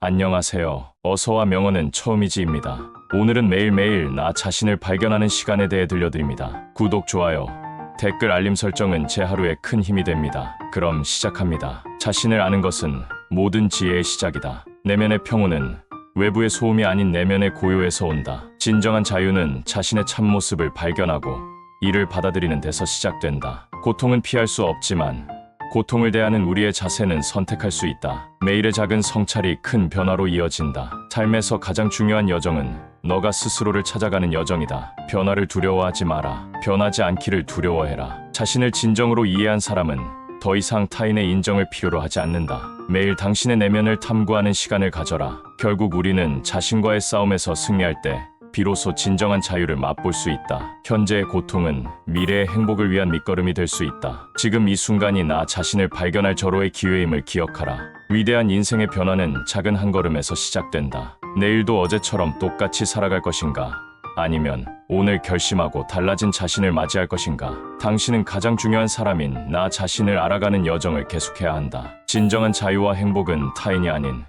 안녕하세요. 어서와 명언은 처음이지입니다. 오늘은 매일매일 나 자신을 발견하는 시간에 대해 들려드립니다. 구독, 좋아요, 댓글 알림 설정은 제 하루에 큰 힘이 됩니다. 그럼 시작합니다. 자신을 아는 것은 모든 지혜의 시작이다. 내면의 평온은 외부의 소음이 아닌 내면의 고요에서 온다. 진정한 자유는 자신의 참모습을 발견하고 이를 받아들이는 데서 시작된다. 고통은 피할 수 없지만 고통을 대하는 우리의 자세는 선택할 수 있다. 매일의 작은 성찰이 큰 변화로 이어진다. 삶에서 가장 중요한 여정은 너가 스스로를 찾아가는 여정이다. 변화를 두려워하지 마라. 변하지 않기를 두려워해라. 자신을 진정으로 이해한 사람은 더 이상 타인의 인정을 필요로 하지 않는다. 매일 당신의 내면을 탐구하는 시간을 가져라. 결국 우리는 자신과의 싸움에서 승리할 때 비로소 진정한 자유를 맛볼 수 있다. 현재의 고통은 미래의 행복을 위한 밑거름이 될 수 있다. 지금 이 순간이 나 자신을 발견할 절호의 기회임을 기억하라. 위대한 인생의 변화는 작은 한 걸음에서 시작된다. 내일도 어제처럼 똑같이 살아갈 것인가? 아니면 오늘 결심하고 달라진 자신을 맞이할 것인가? 당신은 가장 중요한 사람인 나 자신을 알아가는 여정을 계속해야 한다. 진정한 자유와 행복은 타인이 아닌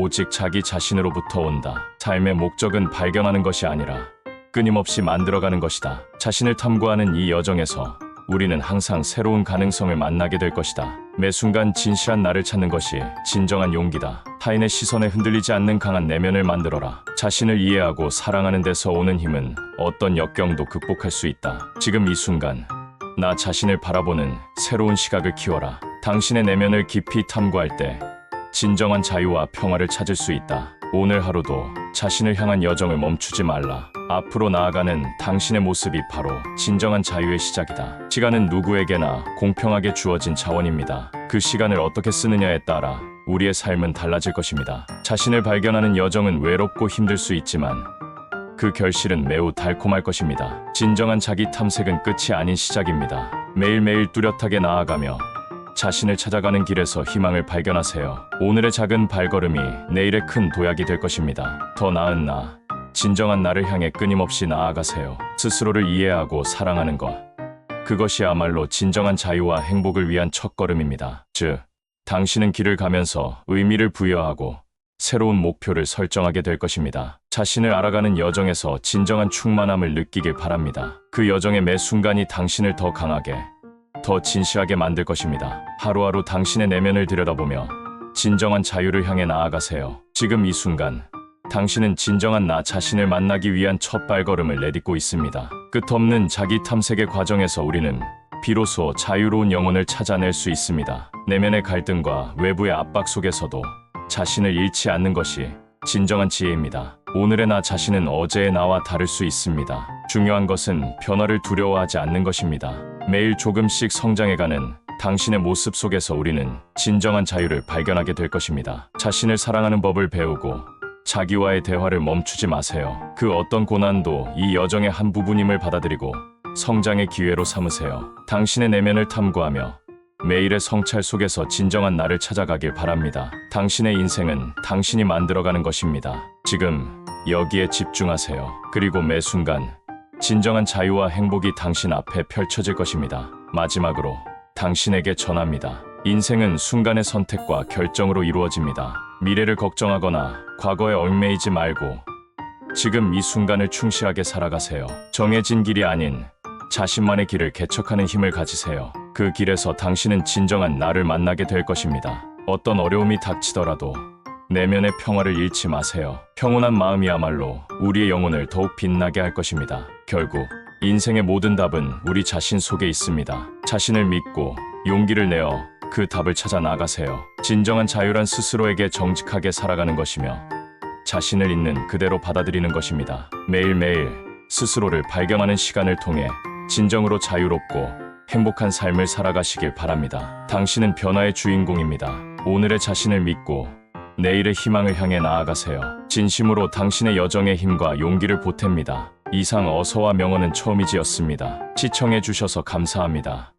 오직 자기 자신으로부터 온다. 삶의 목적은 발견하는 것이 아니라 끊임없이 만들어가는 것이다. 자신을 탐구하는 이 여정에서 우리는 항상 새로운 가능성을 만나게 될 것이다. 매 순간 진실한 나를 찾는 것이 진정한 용기다. 타인의 시선에 흔들리지 않는 강한 내면을 만들어라. 자신을 이해하고 사랑하는 데서 오는 힘은 어떤 역경도 극복할 수 있다. 지금 이 순간 나 자신을 바라보는 새로운 시각을 키워라. 당신의 내면을 깊이 탐구할 때 진정한 자유와 평화를 찾을 수 있다. 오늘 하루도 자신을 향한 여정을 멈추지 말라. 앞으로 나아가는 당신의 모습이 바로 진정한 자유의 시작이다. 시간은 누구에게나 공평하게 주어진 자원입니다. 그 시간을 어떻게 쓰느냐에 따라 우리의 삶은 달라질 것입니다. 자신을 발견하는 여정은 외롭고 힘들 수 있지만 그 결실은 매우 달콤할 것입니다. 진정한 자기 탐색은 끝이 아닌 시작입니다. 매일매일 뚜렷하게 나아가며 자신을 찾아가는 길에서 희망을 발견하세요. 오늘의 작은 발걸음이 내일의 큰 도약이 될 것입니다. 더 나은 나, 진정한 나를 향해 끊임없이 나아가세요. 스스로를 이해하고 사랑하는 것. 그것이야말로 진정한 자유와 행복을 위한 첫걸음입니다. 즉, 당신은 길을 가면서 의미를 부여하고 새로운 목표를 설정하게 될 것입니다. 자신을 알아가는 여정에서 진정한 충만함을 느끼길 바랍니다. 그 여정의 매 순간이 당신을 더 강하게, 더 진실하게 만들 것입니다. 하루하루 당신의 내면을 들여다보며 진정한 자유를 향해 나아가세요. 지금 이 순간, 당신은 진정한 나 자신을 만나기 위한 첫 발걸음을 내딛고 있습니다. 끝없는 자기 탐색의 과정에서 우리는 비로소 자유로운 영혼을 찾아낼 수 있습니다. 내면의 갈등과 외부의 압박 속에서도 자신을 잃지 않는 것이 진정한 지혜입니다. 오늘의 나 자신은 어제의 나와 다를 수 있습니다. 중요한 것은 변화를 두려워하지 않는 것입니다. 매일 조금씩 성장해가는 당신의 모습 속에서 우리는 진정한 자유를 발견하게 될 것입니다. 자신을 사랑하는 법을 배우고 자기와의 대화를 멈추지 마세요. 그 어떤 고난도 이 여정의 한 부분임을 받아들이고 성장의 기회로 삼으세요. 당신의 내면을 탐구하며 매일의 성찰 속에서 진정한 나를 찾아가길 바랍니다. 당신의 인생은 당신이 만들어가는 것입니다. 지금 여기에 집중하세요. 그리고 매 순간 진정한 자유와 행복이 당신 앞에 펼쳐질 것입니다. 마지막으로 당신에게 전합니다. 인생은 순간의 선택과 결정으로 이루어집니다. 미래를 걱정하거나 과거에 얽매이지 말고 지금 이 순간을 충실하게 살아가세요. 정해진 길이 아닌 자신만의 길을 개척하는 힘을 가지세요. 그 길에서 당신은 진정한 나를 만나게 될 것입니다. 어떤 어려움이 닥치더라도 내면의 평화를 잃지 마세요. 평온한 마음이야말로 우리의 영혼을 더욱 빛나게 할 것입니다. 결국 인생의 모든 답은 우리 자신 속에 있습니다. 자신을 믿고 용기를 내어 그 답을 찾아 나가세요. 진정한 자유란 스스로에게 정직하게 살아가는 것이며 자신을 있는 그대로 받아들이는 것입니다. 매일매일 스스로를 발견하는 시간을 통해 진정으로 자유롭고 행복한 삶을 살아가시길 바랍니다. 당신은 변화의 주인공입니다. 오늘의 자신을 믿고 내일의 희망을 향해 나아가세요. 진심으로 당신의 여정의 힘과 용기를 보탭니다. 이상 어서와 명언은 처음이지였습니다. 시청해 주셔서 감사합니다.